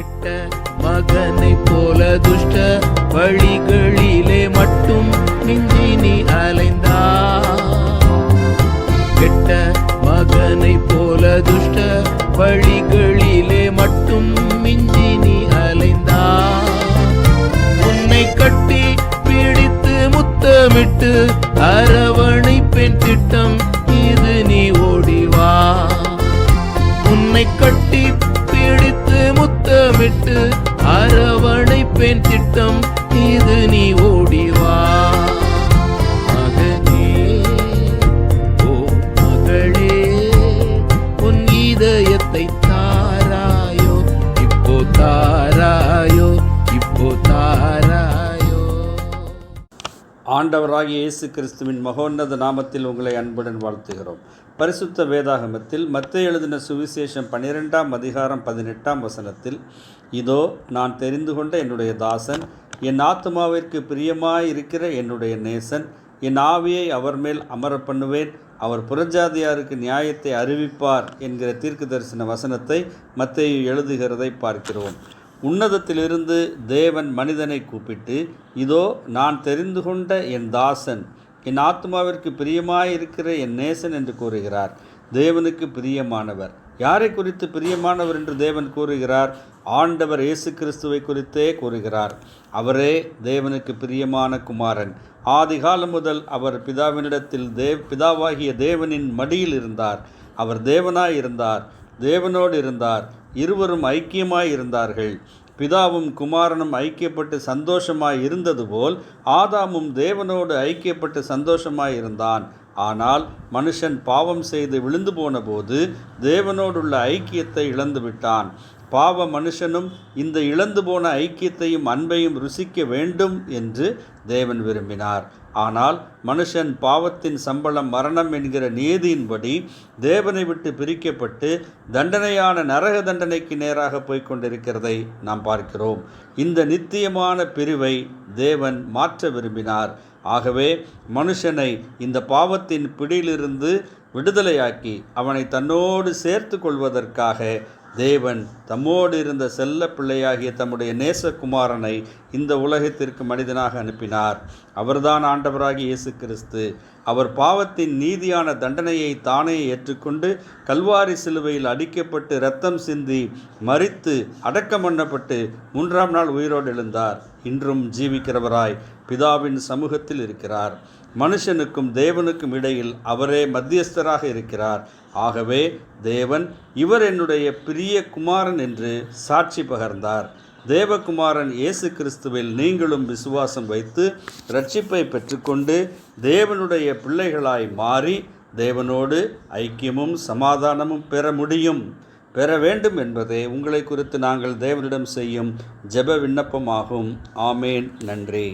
கெட்ட மகனை போல துஷ்ட வழிகளிலே மட்டும் மிஞ்சி நீ அலைந்தா கெட்ட மகனை போல துஷ்ட வழிகளிலே மட்டும் மிஞ்சி அலைந்தா உன்னை கட்டி பிடித்து முத்தமிட்டு அரவணைப்பெண் திட்டம் இப்போ தாராயோ இப்போ தாராயோ. ஆண்டவராகிய இயேசு கிறிஸ்துவின் மகோன்னத நாமத்தில் உங்களை அன்புடன் வாழ்த்துகிறோம். பரிசுத்த வேதாகமத்தில் மத்திய எழுதின சுவிசேஷம் பன்னிரெண்டாம் அதிகாரம் பதினெட்டாம் வசனத்தில் இதோ நான் தெரிந்து கொண்ட என்னுடைய தாசன் என் ஆத்மாவிற்கு பிரியமாயிருக்கிற என்னுடைய நேசன் என் ஆவியை அவர் மேல் அமர பண்ணுவேன் அவர் புறஜாதியாருக்கு நியாயத்தை அறிவிப்பார் என்கிற தீர்க்க தரிசன வசனத்தை மத்தையு எழுதுகிறதை பார்க்கிறோம். உன்னதத்திலிருந்து தேவன் மனிதனை கூப்பிட்டு இதோ நான் தெரிந்து கொண்ட என் தாசன் என் ஆத்மாவிற்கு பிரியமாயிருக்கிற என் நேசன் என்று கூறுகிறார். தேவனுக்கு பிரியமானவர். யாரை குறித்து பிரியமானவர் என்று தேவன் கூறுகிறார்? ஆண்டவர் இயேசு கிறிஸ்துவை குறித்தே கூறுகிறார். அவரே தேவனுக்கு பிரியமான குமாரன். ஆதிகாலம் முதல் அவர் பிதாவினிடத்தில் தேவ் பிதாவாகிய தேவனின் மடியில் இருந்தார். அவர் தேவனாய் இருந்தார் தேவனோடு இருந்தார் இருவரும் ஐக்கியமாய் இருந்தார்கள். பிதாவும் குமாரனும் ஐக்கியப்பட்டு சந்தோஷமாய் இருந்தது போல் ஆதாமும் தேவனோடு ஐக்கியப்பட்டு சந்தோஷமாய் இருந்தான். ஆனால் மனுஷன் பாவம் செய்து விழுந்து போன போது தேவனோடுள்ள ஐக்கியத்தை இழந்து விட்டான் பாவ மனுஷனும் இந்த இழந்து போன ஐக்கியத்தையும் அன்பையும் ருசிக்க வேண்டும் என்று தேவன் விரும்பினார். ஆனால் மனுஷன் பாவத்தின் சம்பளம் மரணம் என்கிற நீதியின்படி தேவனை விட்டு பிரிக்கப்பட்டு தண்டனையான நரக தண்டனைக்கு நேராக போய்கொண்டிருக்கிறதை நாம் பார்க்கிறோம். இந்த நித்தியமான பிரிவை தேவன் மாற்ற விரும்பினார். ஆகவே மனுஷனை இந்த பாவத்தின் பிடியிலிருந்து விடுதலையாக்கி அவனை தன்னோடு சேர்த்து கொள்வதற்காக தேவன் தம்மோடு இருந்த செல்ல பிள்ளையாகிய தம்முடைய நேசகுமாரனை இந்த உலகத்திற்கு மனிதனாக அனுப்பினார். அவர்தான் ஆண்டவராகிய இயேசு கிறிஸ்து. அவர் பாவத்தின் நீதியான தண்டனையை தானே ஏற்றுக்கொண்டு கல்வாரி சிலுவையில் அடிக்கப்பட்டு இரத்தம் சிந்தி மறித்து அடக்கம் பண்ணப்பட்டு மூன்றாம் நாள் உயிரோடு எழுந்தார். இன்றும் ஜீவிக்கிறவராய் பிதாவின் சமூகத்தில் இருக்கிறார். மனுஷனுக்கும் தேவனுக்கும் இடையில் அவரே மத்தியஸ்தராக இருக்கிறார். ஆகவே தேவன் இவர் என்னுடைய பிரிய குமாரன் என்று சாட்சி பகர்ந்தார். தேவகுமாரன் இயேசு கிறிஸ்துவில் நீங்களும் விசுவாசம் வைத்து ரட்சிப்பை பெற்றுக்கொண்டு தேவனுடைய பிள்ளைகளாய் மாறி தேவனோடு ஐக்கியமும் சமாதானமும் பெற முடியும். பெற வேண்டும் என்பதே உங்களை குறித்து நாங்கள் தேவனிடம் செய்யும் ஜெப விண்ணப்பமாகும். ஆமேன். நன்றி.